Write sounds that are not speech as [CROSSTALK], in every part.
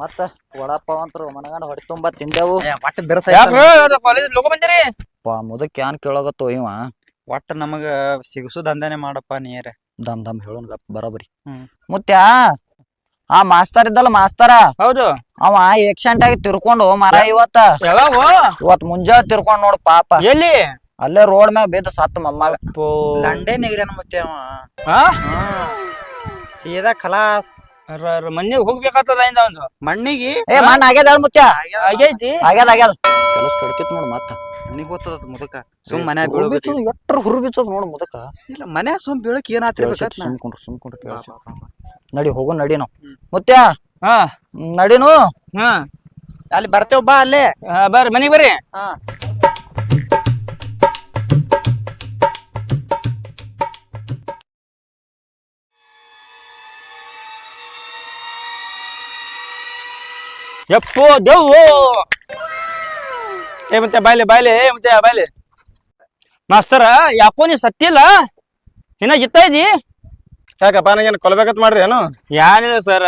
ಮತ್ತ ವಡಾಪಾವ್ ಅಂತರು ಮನಗಂಡ ಹೊಡಿ ತುಂಬಾ ತಿಂದೆವು. ಒಟ್ಟ ಬಿರಸ ಕಾಲೇಜ್ ಲೋಕ ಬಂದಿರಿ ಪಾ ಮುದಕ್ ಏನ್ ಕೇಳೋಗತ್ತು ಇವ? ಒಟ್ಟ ನಮಗ ಸಿಗಸು ದಂಧೆನೆ ಮಾಡಪ್ಪ ನೀರ. ದಮ್ ದಮ್ ಹೇಳೋನ್ ಗಪ್ ಬರೋಬರಿ. ಹ್ಮ್. ಮುತ್ಯ ಆ ಮಾಸ್ತರ್ ಇದ್ದಲ್ಲ ಮಾಸ್ತರ? ಹೌದು. ಅವ ಎಕ್ಸೆಂಟ್ ಆಗಿ ತಿರ್ಕೊಂಡು ಮರ ಇವತ್ತ? ಯಾವಾಗ? ಇವತ್ ಮುಂಜಾನೆ ತಿರ್ಕೊಂಡ್ ನೋಡು ಪಾಪ. ಎಲ್ಲಿ? ಅಲ್ಲೇ ರೋಡ್ ಮ್ಯಾಗ ಬಿದ್ದ ಸತ್ತ ಮಮ್ಮಗ. ಲಂಡೆ ನಿಗ್ರನ ಮತ್ತೆ ಅವ. ಹಾ? ಸೀದಾ ಖಲಾಸ್. ಮನೆಗೆ ಹೋಗ್ಬೇಕಾಗ್ತದ ಇಂದ ಒಂದು? ಮಣ್ಣಿಗೆ? ಏ ಮಣ್ಣ ಆಗ್ಯದ ಮುತ್ಯ ಆಗೈತಿ ಆಗ್ಯದ ಆಗ್ಯದ. ಕೆಲಸ ಕಡ್ತಿತ್ ನೋಡು ಮತ್ತ. ಮಣ್ಣಿಗೆ ಗೊತ್ತದ ಮುದಕ. ಸುಮ್ ಮನೆ ಬೀಳ್ಬೇಕು ಎಟ್ರ ಹುರು ಬಿಚ್ಚೋದ್ ನೋಡು ಮುದಕ. ಇಲ್ಲ ಮನೆ ಸುಮ್ ಬೀಳಕ್ ನಾ? ಸುಮ್ಕೊಂಡ್ರು ಸುಮ್ಕೊಂಡ್ರು ಕೇಳ್ಸ. ನಡಿ ಹೋಗು ನಡಿ ನಾವು. ಮುತ್ಯ ಹಾ. ಹ್ಮ್, ನಡಿನು? ಹಾ. ಅಲ್ಲಿ ಬರ್ತೇವ್ ಬಾ ಅಲ್ಲೇ. ಹಾ, ಬರ್ರಿ ಮನೆಗೆ ಬರ್ರಿ. ಯಪ್ಪೋ ದೇವು ಏ ಮತ್ತೆ ಬಾಯ್ಲಿ ಬಾಯ್ಲಿ ಏ ಮತ್ತೆ ಬಾಯ್ಲಿ. ಮಾಸ್ತರ ಯಾಕೋ ನೀ ಸತ್ತಿಲ್ಲ ಇನ್ನ ಜಿತ್ತಾ ಇದಿ ಯಾಕಪ್ಪ ನನಗೇನು ಕೊಲ್ಬೇಕಂತ ಮಾಡ್ರಿ ಏನು? ಯಾರಿಲ್ಲ ಸರ್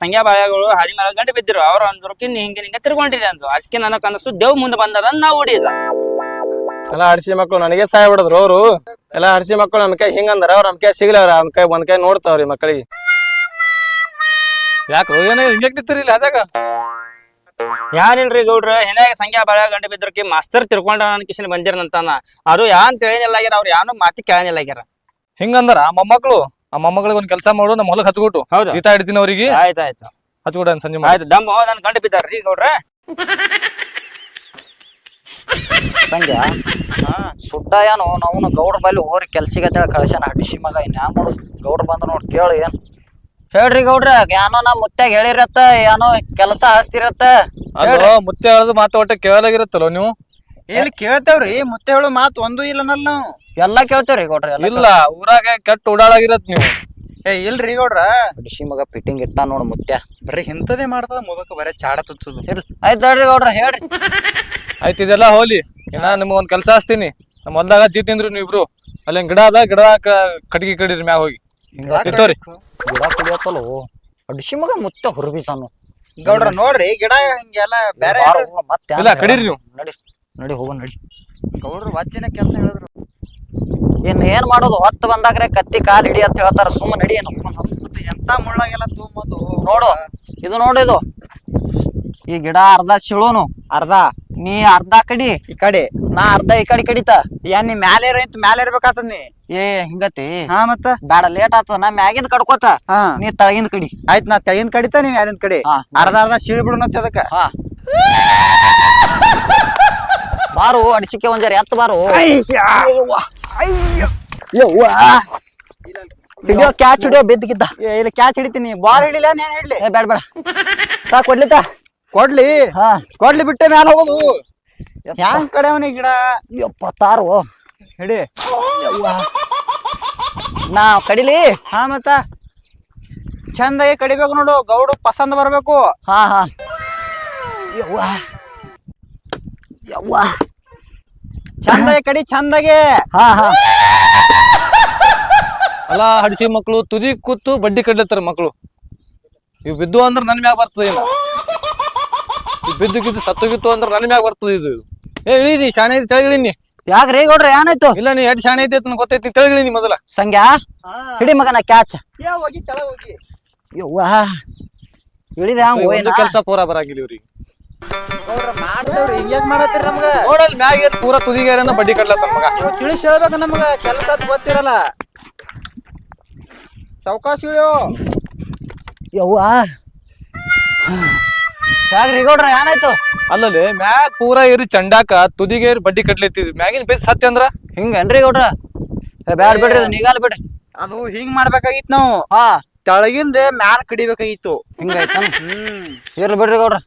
ಸಂಖ್ಯಾ ಬಾಯಗಳು ಹಾದಿ ಮೇಲೆ ಗಂಟೆ ಬಿದ್ದಿರು. ಅವ್ರ ಅಂದ್ರಕ್ಕೆ ಹಿಂಗೆ ಹಿಂಗೆ ತಿರ್ಕೊಂಡಿರಿ ಅಂದ್ರು. ಅದಕ್ಕೆ ನನಗೆ ಅನಿಸ್ತು ದೇವ್ ಮುಂದೆ ಬಂದದ ನಾ ಹೊಡಿದ ಎಲ್ಲ ಹಡ್ಸಿ ಮಕ್ಕಳು ನನಗೆ ಸಹಾಯ ಬಿಡದ್ರು ಅವ್ರು. ಎಲ್ಲ ಹಡ್ಸಿ ಮಕ್ಕಳು ನಮ್ಮ ಕೈ ಹಿಂಗಂದ್ರ. ಅವ್ರ ನಮ್ಮ ಕೈ ಸಿಗ್ಲವ್ರ ನಮ್ಮ ಕೈ ಒಂದ್ ಕೈ ನೋಡ್ತಾವ್ರಿ ಮಕ್ಕಳಿಗೆ. ಯಾಕ್ರು? ಏನೋ ಹಿಂಗೆ ನಿಂತೀರಿ ಇಲ್ಲ ಅದಾಗ? ಯಾರಿಲ್ರಿ ಗೌಡ್ರ? ಹೆನಾಗ ಸಂಖ್ಯಾ ಬಾಳ ಗಂಟೆ ಕಿ ಮಾಸ್ತರ್ ತಿರ್ಕೊಂಡ ನನ್ನ ಕಿಶನ್ ಬಂದಿರನಂತಾನ ಅದು ಯಾನ್ ತಿಳಿಯಲ್ಲ ಆಗ್ಯಾರ ಅವ್ರು ಯಾನು ಮಾತಿ ಕೇಳನಿಲ್ಲ ಆಗ್ಯಾರ. ಹಿಂಗಂದ್ರ? ಆ ಮೊಮ್ಮಕ್ಳು? ಆ ಮೊಮ್ಮಗಳಿಗೆ ಒಂದ್ ಕೆಲಸ ಮಾಡು ನಮ್ಮ ಹೊಲಕ್ ಹಚ್ಕೊಟ್ಟು. ಹೌದು. ಜೀತ ಹಿಡಿತೀನಿ ಅವ್ರಿಗೆ. ಆಯ್ತು ಆಯ್ತು. ಹಚ್ಕೊಡ ಸಂಜೆ ಮಾಡಿ. ಆಯ್ತು ದಮ್ಮ ನನ್ ಗಂಟೆ ಬಿದ್ದಾರ್ರಿ ಗೌಡ್ರ. ಸಂಗ್ಯಾ ಸುಡ್ಡ ಏನು? ನಾವು ಗೌಡ್ರ ಬಲ್ಲಿ ಹೋರಿ ಕೆಲ್ಸಿಗೆ ಅಂತೇಳಿ ಕಳ್ಸ್ಯಾನ. ಹಡಿಸಿ ಮಗ ಇನ್ ಹ್ಯಾಂಗ ಮಾಡುದು ಗೌಡ್ರ ಬಂದ್ರ ನೋಡಿ ಕೇಳು ಏನ್? ಹೇಳ್ರಿ ಗೌಡ್ರ ಏನೋ ನಾ ಮುತ್ಯಾಗ ಹೇಳಿರತ್ತ ಏನೋ ಕೆಲಸ ಹಾಸ್ತಿರತ್ತ ಮುತ್ತೆ ಹೇಳೋದು ಮಾತು ಒಟ್ಟ ಕೇಳಲಾಗಿರುತ್ತಲ್ಲ ನೀವು? ಇಲ್ಲಿ ಕೇಳ್ತೇವ್ರಿ? ಮುತ್ತೆ ಹೇಳೋ ಮಾತು ಒಂದು ಇಲ್ಲ ನಾವು. ಎಲ್ಲಾ ಕೇಳ್ತೇವ್ರಿ ಗೌಡ್ರ ಎಲ್ಲ ಇಲ್ಲ ಊರಾಗ ಕೆಟ್ಟ ಓಡಾಡಾಗಿರತ್ ನೀವು. ಏ ಇಲ್ರಿ ಗೌಡ್ರ. ಹಡಿಸಿ ಮಗ ಫಿಟ್ಟಿಂಗ್ ಇಟ್ಟ ನೋಡ್ ಮುತ್ತೆ ಬರೀ ಇಂಥದೇ ಮಾಡ್ತದ ಮುದಕ್ಕೆ ಬರೇ ಚಾಡ ತುತ್ತದು. ಇರ್ಲಿ. ಆಯ್ತು ಹೇಳ್ರಿ ಗೌಡ್ರ ಹೇಳ್ರಿ. ಆಯ್ತು ಇದೆಲ್ಲ ಹೋಲಿ. ಇನ್ನ ನಿಮ್ಗೆ ಒಂದ್ ಕೆಲಸ ಹಚ್ತೀನಿ. ನಮ್ಮ ಹೊಲ್ದಾಗ ಜೀ ತಿಂದ್ರು ನೀವು ಇಬ್ರು ಅಲ್ಲಿ ಗಿಡ ಅದ ಗಿಡ ಕಟ್ಗಿ ಕಡಿರಿ ಮ್ಯಾಗ ಹೋಗಿ. ತಿಂತವ್ರಿ? ಗಿಡ ಕುಡಿಯತ್ತಲ್ಲ? ಹಡಿಸಿ ಮಗ ಮುತ್ತ ಹುರ್ಬಿಸಾನು ಗೌಡ್ರ ನೋಡ್ರಿ ಗಿಡ ಹಿಂಗೆಲ್ಲ ಬೇರೆ ಮತ್ತೆ ಇಲ್ಲ ಕಡೀರಿ ನೀವು. ನಡಿ ನಡಿ ಹೋಗು ನಡಿ. ಗೌಡ್ರು ವಜ್ಜಿನ ಕೆಲಸ ಹೇಳಿದ್ರು. ಇನ್ ಏನ್ ಮಾಡೋದು? ಹೊತ್ತು ಬಂದಾಗ್ರೆ ಕತ್ತಿ ಕಾಲ್ ಹಿಡಿ ಅಂತ ಹೇಳ್ತಾರ. ಸುಮ್ಮ ನಡಿ ಏನು. ಮತ್ತೆ ಎಂತ ಮುಳ್ಳಾಗೆಲ್ಲ ತೂಮದು? ನೋಡು ಇದು ನೋಡು ಇದು. ಈ ಗಿಡ ಅರ್ಧ ಸಿಳುನು ಅರ್ಧ ನೀ ಅರ್ಧ ಕಡಿ. ಈ ಕಡೆ. ನಾ ಅರ್ಧ ಈ ಕಡೆ ಕಡಿತ. ಏನ್ ನೀ ಮ್ಯಾಲೆ ಇರಂತ ಮ್ಯಾಲೆ ಇರ್ಬೇಕಾತದ ನೀ? ಏ ಹಿಂಗತಿ. ಹಾ ಮತ್ತ? ಬೇಡ ಲೇಟ್ ಆತದ ನಾ ಮ್ಯಾಗಿಂದ ಕಡ್ಕೋತ. ಹಾ. ನೀ ತಳಗಿಂದ ಕಡಿ. ಆಯ್ತ್ ನಾ ತೆಗಿನ ಕಡಿತ ನೀ ಮ್ಯಾಲಿನ ಕಡೆ. ಹಾ. ಅರ್ಧ ಅರ್ಧ ಶೀಳ್ ಬಿಡು ಅದಕ್ಕ. ಹಾ. ಬಾರು ಅಡಿಸಿಕೆ ಒಂಜಾರ ಎತ್ತ ಬಾರು. ಹಿಡಿಯೋ ಕ್ಯಾಚ್ ಹಿಡಿಯೋ ಬಿದ್ದಿಗಿದ್ದ. ಏ, ಇಲ್ಲಿ ಕ್ಯಾಚ್ ಹಿಡಿತೀನಿ. ಬಾಲ್ ಹಿಡಿಲ ನೇನ್ ಹಿಡ್ಲಿ. ಏ ಬೇಡ ಬೇಡ ಸಾ ಕೊಡ್ಲಿತ್ತ ಕೊಡ್ಲಿ. ಹಾ. ಕೊಡ್ಲಿ ಬಿಟ್ಟೆ ಮ್ಯಾಲ ಹೋಗೋದು. ಯಾವ ಕಡೆ ಅವನಿಗೆ ಗಿಡ? ಯಪ್ಪ ತಾರು ಹಿಡಿ ನಾ ಕಡಿಲಿ. ಹಾ ಮತ್ತ. ಚಂದಾಗಿ ಕಡಿಬೇಕು ನೋಡು. ಗೌಡು ಪಸಂದ್ ಬರ್ಬೇಕು. ಹಾ ಹಾ. ಯವ್ವ. ಯವ್ವ. ಚಂದಾಗಿ ಕಡಿ ಚಂದಾಗೆ. ಹಾ ಹಾ. ಅಲ್ಲ ಹಡಿಸಿ ಮಕ್ಕಳು ತುದಿ ಕೂತು ಬಡ್ಡಿ ಕಡ್ಲತ್ತಾರ ಮಕ್ಕಳು ಇವ್ ಬಿದ್ದು ಅಂದ್ರೆ ನನ್ ಮ್ಯಾಗ ಬರ್ತದ ಬಿದ್ದು ಗಿದ್ದು ಸತ್ತು ಗಿತ್ತು ಅಂದ್ರ ನನ್ನ ಮ್ಯಾಗ ಬರ್ತದ ಇದು. ಏ ಇಳೀನಿ ಶಾಣೆ ಐತಿ ಯಾಕ ಯಾಕ್ರಿ ಗೌಡ್ರ ಏನಾಯ್ತು? ಇಲ್ಲ ನೀ ಎಡ್ ಶಾಣೆ ಐತಿ ಅಂತ ನಂಗ್ ಗೊತ್ತೈತಿ ತೆಳಗಿಳೀನಿ ಮೊದಲ. ಸಂಗ್ಯಾ ಹಿಡಿ ಮಗನ ಕ್ಯಾಚ್. ಹೋಗಿ ತಳ ಹೋಗಿ. ಯವ್ವ ಇಳಿದ ಹಂಗ ಒಂದು ಕೆಲಸ ಪೂರ ಬರಾಗಿಲ್ಲ ಇವ್ರಿಗೆ. ಗೌಡ್ರ ಮಾಡ್ತೇವ್ರಿ ಹಿಂಗ್ಯಾಕ್ ಮಾಡತ್ತೀರಿ ನಮ್ಗ? ನೋಡಲ್ ಮ್ಯಾಗ ಏನ್ ಪೂರಾ ತುದಿಗೇರನ್ನ ಬಡ್ಡಿ ಕಡ್ಲತ್ತಾನ ಮಗ. ತಿಳಿಸಿ ಹೇಳ್ಬೇಕು ನಮ್ಗ ಕೆಲಸ ಗೊತ್ತಿರಲ್ಲ. ಸಾವ್ಕಾಶ ಇಳಿಯೋ ಯವ್ವ. ಯಾಕ್ರಿ ಗೌಡ್ರ ಏನಾಯ್ತು ಅಲ್ಲಲ್ಲಿ ಮ್ಯಾಗ ಪೂರಾ ಇರಿ ಚಂಡಾಕ ತುದಿಗೇರಿ ಬಡ್ಡಿ ಕಟ್ಲಿತ್ತಿದ್ವಿ ಮ್ಯಾಗಿನ ಬೇಸ್ ಸತ್ಯ ಅಂದ್ರ? ಹಿಂಗೇನ್ರಿ ಗೌಡ್ರ ಏ ಬ್ಯಾಡ ಬಿಡ್ರಿ ಅದು ನಿಗಾಲ್ ಬಿಡ್ರಿ. ಅದು ಹಿಂಗ್ ಮಾಡ್ಬೇಕಾಗಿತ್ತು ನಾವು. ಹಾ. ತೆಳಗಿಂದ ಮ್ಯಾಲ್ ಕಡಿಬೇಕಾಗಿತ್ತು. ಹಿಂಗಾಯ್ತಾನ? ಹ್ಮ್. ಇರ್ಲಿ ಬಿಡ್ರಿ ಗೌಡ್ರ.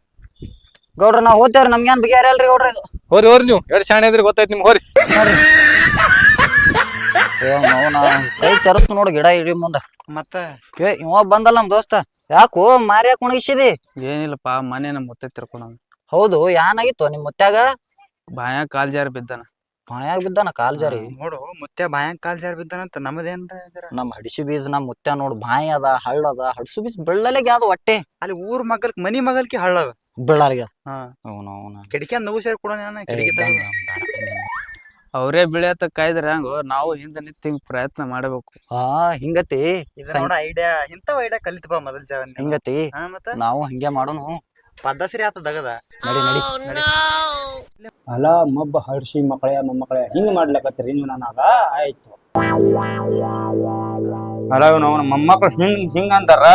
ಗೌಡ್ರ ನಾವ್ ಹೋಗ್ತೇವ್ರಿ ನಮ್ಗೇನ್ ಬಗೆಹರಿಯಲ್ರಿ ಗೌಡ್ರ ಇದು? ಹೋರಿ ಹೋರಿ ನೀವು. ಎರಡ್ ಶಾಣೆ ಇದ್ರಿ ಗೊತ್ತಾಯ್ತು ನಿಮ್ಗೆ ಹೋರಿ. ಏ ಮೌನ ಕೈ ಚರಸ್ತು ನೋಡು ಗಿಡ ಇಡಿ ಮುಂದ. ಮತ್ತ? ಏ ಇವ ಬಂದಲ್ಲ ನಮ್ ದೋಸ್ತ. ಯಾಕೋ ಮಾರ್ಯಾಕ ಒಣಗಿಸಿದಿ? ಏನಿಲ್ಲಪ್ಪ ಮನೆ ನಮ್ಮ ಮುತ್ತೆ ತಿರ್ಕೊಂಡ ಹೌದು ಯಾನಾಗಿತ್ತು ನಿಮ್ ಮುತ್ಯಾಗ ಬಾಯ ಕಾಲ್ ಜಾರಿ ಬಿದ್ದಾನ. ಬಾಯಾಗ ಬಿದ್ದಾನ ಕಾಲ್ ಜಾರಿ? ನೋಡು ಮುತ್ಯ ಬಾಯ ಕಾಲ್ ಜಾರ್ ಬಿದ್ದಾನಂತ ನಮ್ಮದೇನ್ರ ನಮ್ದೇನ್ ನಮ್ ಹಡಿಸಿ ಬೀಜ ನಮ್ ಮುತ್ಯ ನೋಡ್ ಬಾಯಿ ಅದ ಹಳ್ಳ ಅದ ಹಡ್ಸು ಬೀಜ ಬೆಳ್ಳಲೆಗೆ ಯಾವ್ದು ಹೊಟ್ಟೆ. ಅಲ್ಲಿ ಊರ್ ಮಗಲ್ಕ್ ಮನಿ ಮಗಲ್ಕಿ ಹಳ್ಳದ ಬೆಳ್ಳಾರಿಗೆ ಹಾ. ಅವನವನ ಕಿಡಿಕೆ ನೋವು ಸೇರಿ ಕೊಡೋಣ ಅವರೇ ಬೆಳೆಯತ್ತ ಕಾಯ್ದ್ರ ಹಂಗೋ ನಾವು ಹಿಂದೆ ನಿಂತು ಹಿಂಗ್ ಪ್ರಯತ್ನ ಮಾಡಬೇಕು. ಹಾ ಹಿಂಗತಿ. ಇದ ನೋಡ ಐಡಿಯಾ ಇಂಥವ್ ಐಡಿಯಾ ಕಲಿತ ಮೊದಲ ಮೊದಲ್ ಜಾವನ್ ಹಿಂಗತಿ. ಹಾ ಮತ್ತ? ನಾವು ಹಿಂಗೆ ಮಾಡೋನು. ಪದ್ದಸರಿ ಆತ ದಗದ. ನಡಿ ನಡಿ. ಅಲ ಮಬ್ಬ ಹರ್ಷಿ ಮಕ್ಕಳೇ ಮೊಮ್ಮಕ್ಕಳೇ ಹಿಂಗ ಮಾಡ್ಲಕತ್ತೀರಿ ನೀವು ನನಗ? ಆಯ್ತು. ಅಲ ಇವ್ನು ಅವನ ಮೊಮ್ಮಕ್ಳು ಹಿಂಗ್ ಹಿಂಗ ಅಂತಾರ?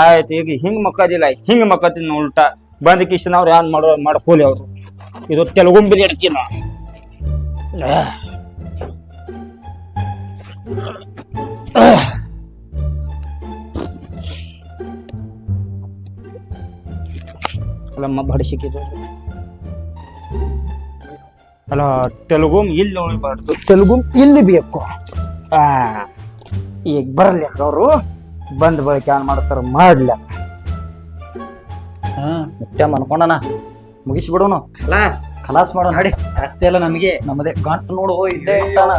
ಆಯ್ತು ಈಗ ಹಿಂಗ್ ಮಕ್ಕದಿಲ್ಲ ಹಿಂಗ್ ಮಕ್ಕತಿನ ಉಲ್ಟಾ. ಬಂದ ಕಿಶನ್ ಅವ್ರು ಏನ್ ಮಾಡೋ ಮಾಡ್ಕೋಲಿ ಅವ್ರು. ಇದು ತೆಲುಗುಂಬಿ ಅಡ್ಕಿನ ಅಲ್ಲ ಮಬ್ಬ ಹಡಿಸಿಕಿದು ಅಲ್ಲ ತೆಲುಗು ಇಲ್ಲಿ ಉಳಿಬಾರ್ದು ತೆಲುಗು ಇಲ್ಲಿ ಬೇಕು. ಆ ಈಗ ಬರಲಿ ಅವರು. ಬಂದ ಬಳಿಕ ಏನ್ ಮಾಡ್ತಾರ ಮಾಡ್ಲ. ಮುಖ್ಯ ಮನ್ಕೊಂಡನ. ಮುಗಿಸ್ಬಿಡೋಣ ಕ್ಲಾಸ್ ಖಲಾಸ್ ಮಾಡೋ ನಡಿ. ಜಾಸ್ತಿ ಎಲ್ಲ ನಮಗೆ ನಮ್ಮದೇ ಗಂಟು ನೋಡು ಇಲ್ಲೇ ಇಟ್ಟಾನ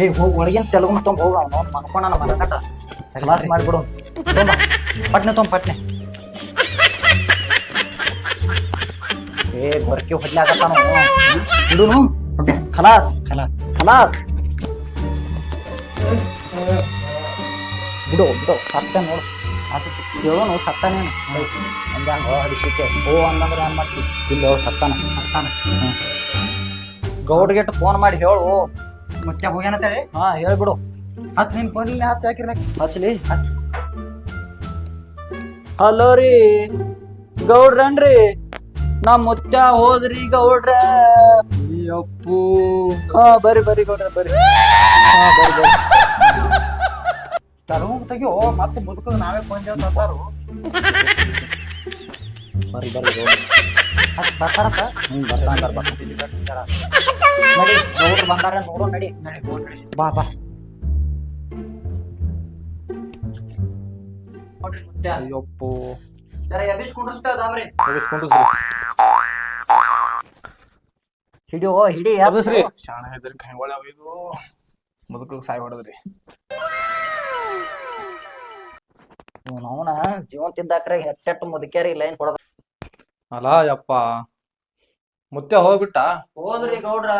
ಏ ಹೋಗಿ ಒಳಗಿನ ತೆಲುಗು ತೊಂಬ ಹೋಗ ಅವ್ನು ಮನ್ಕೊಂಡನ ಮನಕಟ ಖಲಾಸ್ ಮಾಡ್ಬಿಡು. ಪಟ್ನೆ ತೊಂಬ ಪಟ್ನೆ. ಏ ಬರ್ಕಿ ಹೊಡ್ಲಾಕತ್ತಾನು ಬಿಡುನು ಖಲಾಸ್. ಖಲಾಸ್. ಖಲಾಸ್. ಬಿಡು ಬಿಡು ಸತ್ತೆ ನೋಡು. ಕೇಳೋನು ಹಂಗೆ ಹಂಗೆ ಹಡಿಸಿಕೆ ಓ ಅಂದಂದ್ರೆ ಏನ್ ಮಾಡ್ತಿ? ಇಲ್ಲ ಸತ್ತಾನ. ಸತ್ತಾನ. ಹ್ಮ್. ಗೌಡ್ಗೆಟ್ ಫೋನ್ ಮಾಡಿ ಹೇಳು. ಮುತ್ಯ ಹೋಗ್ಯಾನಂತೇಳಿ ಹಾ ಹೇಳ್ಬಿಡು. ಹಚ್ ನಿನ್ ಫೋನ್ ಹಚ್ಚಿ ಹಾಕಿರ್ಬೇಕು. ಹಚ್ಲಿ ಹಲೋ ರೀ. ಗೌಡ್ರನ್ರಿ ನಾ ಮುತ್ಯ ಹೋದ್ರಿ ಗೌಡ್ರ. ಅಪ್ಪು ಹಾ ಬರಿ ಬರಿ ಗೌಡ್ರ ಬರಿ ಹಾ ಬರಿ ಬರ್ರಿ. ತರು ತೆಗಿಯೋ ಮತ್ತೆ ಮುದುಕ ನಾವೇ ಫೋನ್ ತರ್ತಾರು ಬರ್ರಿ ಬರ್ರಿ ಬರ್ತಾರಪ್ಪ ಹಚ್ ಬರ್ತಾರಂತ ಹ್ಮ್ ಬರ್ತಾನ ಜರ. ನಡಿ ಗೌಡ್ರು ಬಂದಾರ ನೋಡೋ ನಡಿ. ನಡಿ ಫೋನ್ ಬಾ ಬಾ. ನೋಡ್ರಿ ಅಯ್ಯಪ್ಪೋ. ಜರ ಎಬ್ಬಿಸ್ ಕುಂಡ್ರಸ್ತಾ ಅದಾವ್ರಿ ಎಬ್ಬಿಸ್ಕೊಂಡು ಹಿಡಿಯೋ ಹಿಡಿ ಎಬ್ಬಿಸ್ರಿ. ಶಾಣ ಇದು. ಮುದುಕ ಸಾಯ್ ಹೊಡೆದ್ರಿ. ಅವನ ಜೀವಂತ ಇದ್ದಾಕ್ರೆ ಹೆಟ್ಟೆಟ್ಟು ಮುದುಕ್ಯಾರಿ ಲೈನ್ ಕೊಡದ. ಅಲ್ಲ ಯಪ್ಪ. ಮುತ್ತೆ ಹೋಗ್ಬಿಟ್ಟ? ಹೋದ್ರಿ ಗೌಡ್ರ.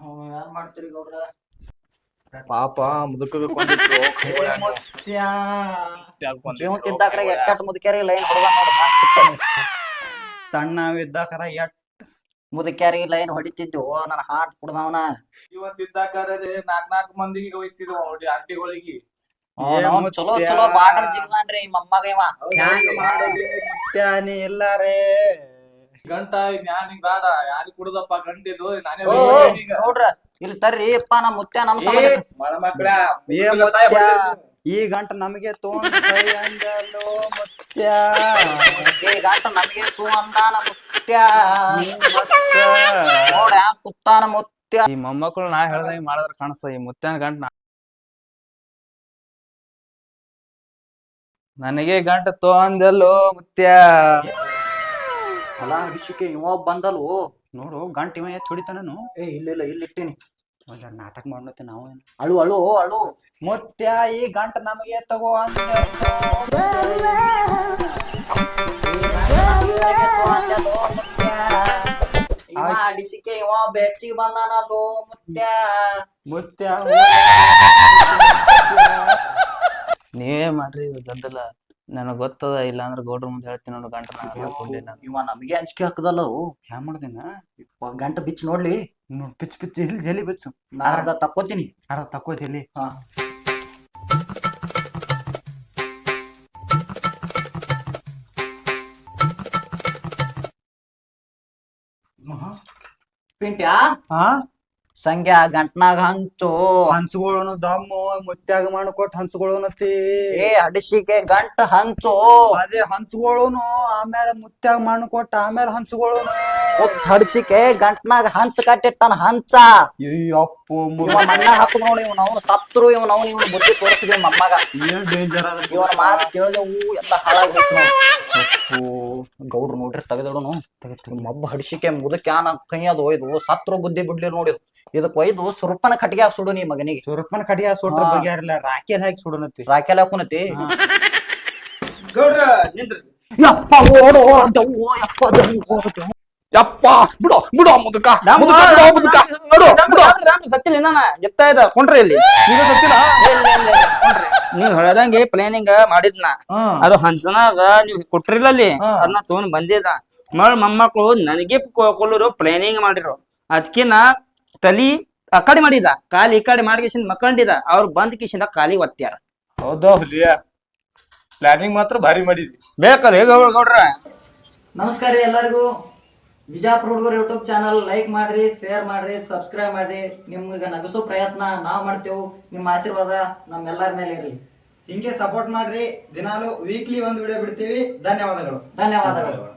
ಹ್ಮ್, ಏನ್ ಮಾಡ್ತೀರಿ ಗೌಡ್ರ? ಪಾಪ ಕೊಂದಿಟ್ರು ಜೀವಂತ ಇದ್ದಾಕ್ರೆ ಹೆಟ್ಟೆಟ್ಟು ಲೈನ್ ಹೊಡೆದ ನೋಡ ಸಣ್ಣವಿದ್ದಾಕರ ಎಟ್ ಮುದುಕ್ಯಾರಿ ಲೈನ್ ಹೊಡಿತಿದ್ದು ನನ್ನ ಹಾಟ್ ಕುಡ್ದವನ. ಇವತ್ತಿದ್ದಾಕರ ನಾಕ್ ನಾಕ್ ಮಂದಿಗೆ ಹೋಯ್ತಿದ್ವು ನೋಡಿ ಆಂಟಿಗಳಿಗೆ. ಅವ್ನವ್ನ್ ಚಲೋ ಚಲೋ ಬಾರ್ಡರ್ ಜಿಗ್ದಾನ್ರಿ ಈ ಮೊಮ್ಮಗ ಇವ. ಹ್ಯಾಂಗ್ ಮಾಡೋದು ಮುತ್ಯ ನೀ ಇಲ್ಲಾರೇ? ಗಂಟ ಜ್ಞಾನ ಬೇಡ ಯಾರಿಗ್ ಕುಡ್ದಪ್ಪ ಗಂಟಿದು ನಾನೇ ಓ, ಹೋಗ್ತೀನಿ ಈಗ. ಗೌಡ್ರ ಇಲ್ಲಿ ತರ್ರಿ ಅಪ್ಪ ನಮ್ಮ ಮುತ್ಯ ನಮ್ ಸಂಬಂಧ ಮಳ ಏ ಮುತ್ಯ ಹೊಡೆದ್ರಿ. ಈ ಗಂಟ ನಮಗೆ ತೋಂದ್ ಸೈ ಅಂದಲೋ ಮುತ್ಯ ಈ ಗಂಟ ನಮಗೆ ತೂ ಅಂದಾನ ಮುತ್ಯ ನೀ ಮತ್ತ ನೋಡ ಕುತ್ತಾನ ಮುತ್ಯ ಈ ಮೊಮ್ಮಕ್ಕಳು ನಾ ಹೇಳ್ದಂಗೆ ಮಾಡಿದ್ರ ಕಾಣಿಸ್ತ ಈ ಮುತ್ತನ ಗಂಟ ನನಗೆ ಗಂಟ ತೋಂದಲ್ಲೋ ಮುತ್ಯ. ಅಲ್ಲ ಹಿಡಿಸಿಕೆ ಇವ ಬಂದಲು ನೋಡು ಗಂಟ ಇವ ಎತ್ ಹೊಡಿತಾನನು ಏ ಇಲ್ಲ ಇಲ್ಲ ಇಲ್ಲಿ ಇಟ್ಟಿನಿ. ಒಂದ್ ನಾಟಕ ಮಾಡ್ಲತ್ತೆ ನಾವು ಏನು? ಅಳು ಅಳು ಅಳು. ಮುತ್ಯ ಈ ಗಂಟ ನಮಗೆ ತಗೋ ಅಂತ ಅಡಿಸಿಕೆ ಇವ ಬೆಚ್ಚಿಗೆ ಬಂದಾನಲ್ಲೋ ಮುತ್ಯ. ಮುತ್ಯ [LAUGHS] ನೀವೇ ಮಾಡ್ರಿ ಇದು ಗದ್ದಲ. ನನಗ್ ಗೊತ್ತದ ಇಲ್ಲ ಅಂದ್ರೆ ಗೌಡ್ರ ಮುಂದೆ ಹೇಳ್ತೀನಿ ನೋಡು ಗಂಟ ನಾನು ಇವ ನಮಗೆ ಅಂಜಿಕೆ ಹಾಕದಲ್ಲ ಹ್ಯಾಂಗ ಮಾಡ್ದೇನ? ಗಂಟ ಬಿಚ್ಚಿ ನೋಡ್ಲಿ. ನೋಡ್ ಪಿಚ್ ಪಿಚ್ ಇಲ್ಲಿ ಜಲಿ ಬಿಚ್ಚು. ನಾ ಅರ್ಧ ತಕ್ಕೋತೀನಿ. ಅರ ತಕ್ಕೋ ಜಲಿ. ಹಾ. ಪಿಂಟ್ಯಾ? ಹಾ? ಸಂಗ್ಯಾ ಗಂಟ್ನಾಗ ಹಂಚು. ಹಂಚ್ಕೊಳ್ಳೋನು ದಮ್ಮು ಮುತ್ಯಾಗ ಮಾಡ್ಕೊಟ್ ಹಂಚ್ಕೊಳ್ಳೋನತಿ ಏ ಅಡಿಸಿಗೆ ಗಂಟ್ ಹಂಚು. ಅದೇ ಹಂಚ್ಕೊಳ್ಳೋನು ಆಮೇಲೆ ಮುತ್ಯಾಗ ಮಾಡ್ಕೊಟ್ ಆಮೇಲೆ ಹಂಚ್ಕೊಳ್ಳೋನು ಹುಚ್ಚ ಹಡಿಸಿಕೆ ಗಂಟ್ನಾಗ ಹಂಚ್ ಕಟ್ಟಿಟ್ಟಾನ ಹಂಚ. ಅಯ್ಯಪ್ಪು ಇವ ಮಣ್ಣ ಹಾಕುದ್ ನೋಡಿ ಇವ್ ನಾವು ಸತ್ರು ಇವನ್ ಅವ್ನು ಇವನು ಬುದ್ಧಿ ತೋರಿಸಿದ್ವಿ ಮಮ್ಮಗ. ಏನ್ ಡೇಂಜರ್ ಅದ ಇವನ ಮಾತು ಹೂ ಎಲ್ಲ ಹಾಳಾಗಿ ಗೌಡ್ರು ನೋಡ್ರಿ ತೆಗೆದಿಡೋನು. ಮಬ್ಬ ಹಡಿಸಿಕೆ ಮುದಕ್ಕೆ ಆನ ಕೈ ಅದು ಒಯ್ದು ಸತ್ರು ಬುದ್ಧಿ ಬಿಡ್ಲಿ ನೋಡಿ ಇದಕ್ ಒಯ್ದು ಸುರುಪನ ಕಟ್ಟಿಗೆ ಸುಡು ನೀ ಮಗನಿಗೆ. ಸುರಪ್ಪನ ಕಡಿಯ ಸುಟ್ರ ಹಾ. ಬಗೆಯಾರಿಲ್ಲ ರಾಕಿಯಲ್ಲಿ ಹಾಕಿ ಸುಡುನತಿ ರಾಕೆಲ್ ಹಾಕುನತಿ ಗೌಡ್ರ ನಿಂದ್ರಿ ಯಪ್ಪ ಓಡೋ ದವ್ವೋ, ಯಪ್ಪ ದವ್ವೋ. ಯಪ್ಪ ಬಿಡೋ ಬಿಡೋ ಮುದುಕ ಮುದುಕ ಬಿಡೋ ಮುದುಕ ಬಿಡೋ ಬಿಡು. ಸತ್ತಿಲ್ಲ ನಾನು. ಎತ್ತಾ ಇದ ಕೊಂಡ್ರಿ ಇಲ್ಲಿ. ಈಗ ಸತ್ತಿಲ್ಲ ನೀವ್ ಹೇಳದಂಗೆ ಪ್ಲಾನಿಂಗ್ ಮಾಡಿದ್ನ. ಅದು ಹಂಚನಾಗ ನೀವ್ ಕೊಟ್ರಿಲ್ಲ ಅಲ್ಲಿ? ಅದನ್ನ ತಗೊಂಡ್ ಬಂದಿದ್ದ. ಮಳ್ ಮೊಮ್ಮಕ್ಳು ನನಗೆ ಕೊಲ್ಲರು ಪ್ಲಾನಿಂಗ್ ಮಾಡಿರು. ಅದಕ್ಕೆ ನಾ ತಲಿ ಅಕಡೆ ಕಡೆ ಮಾಡಿದ. ಕಾಲಿ ಈ ಕಡೆ ಮಾಡಿ ಕಿಶಿಂದ ಮಕ್ಕಂಡಿದ. ಅವ್ರು ಬಂದ್ ಕಿಶಿಂದ ಕಾಲಿ ಒತ್ತ್ಯಾರ. ಹೌದಾ. ಹುಲಿಯ ಪ್ಲಾನಿಂಗ್ ಮಾತ್ರ ಭಾರಿ ಮಾಡಿದ್ವಿ ಬೇಕಲ್ಲ ಹೇಗ ಗೌಡ್ರ? ನಮಸ್ಕಾರ ರೀ ಎಲ್ಲರಿಗೂ. ಬಿಜಾಪುರ ಹುಡುಗರು ಯೂಟ್ಯೂಬ್ ಚಾನಲ್ ಲೈಕ್ ಮಾಡ್ರಿ ಶೇರ್ ಮಾಡ್ರಿ ಸಬ್ಸ್ಕ್ರೈಬ್ ಮಾಡ್ರಿ. ನಿಮ್ಗೆ ನಗಸೋ ಪ್ರಯತ್ನ ನಾವ್ ಮಾಡ್ತೇವೆ. ನಿಮ್ಮ ಆಶೀರ್ವಾದ ನಮ್ಮೆಲ್ಲರ ಮೇಲೆ ಇರಲಿ. ಹಿಂಗೆ ಸಪೋರ್ಟ್ ಮಾಡ್ರಿ. ದಿನಾಲು ವೀಕ್ಲಿ ಒಂದು ವಿಡಿಯೋ ಬಿಡ್ತೀವಿ. ಧನ್ಯವಾದಗಳು. ಧನ್ಯವಾದಗಳು.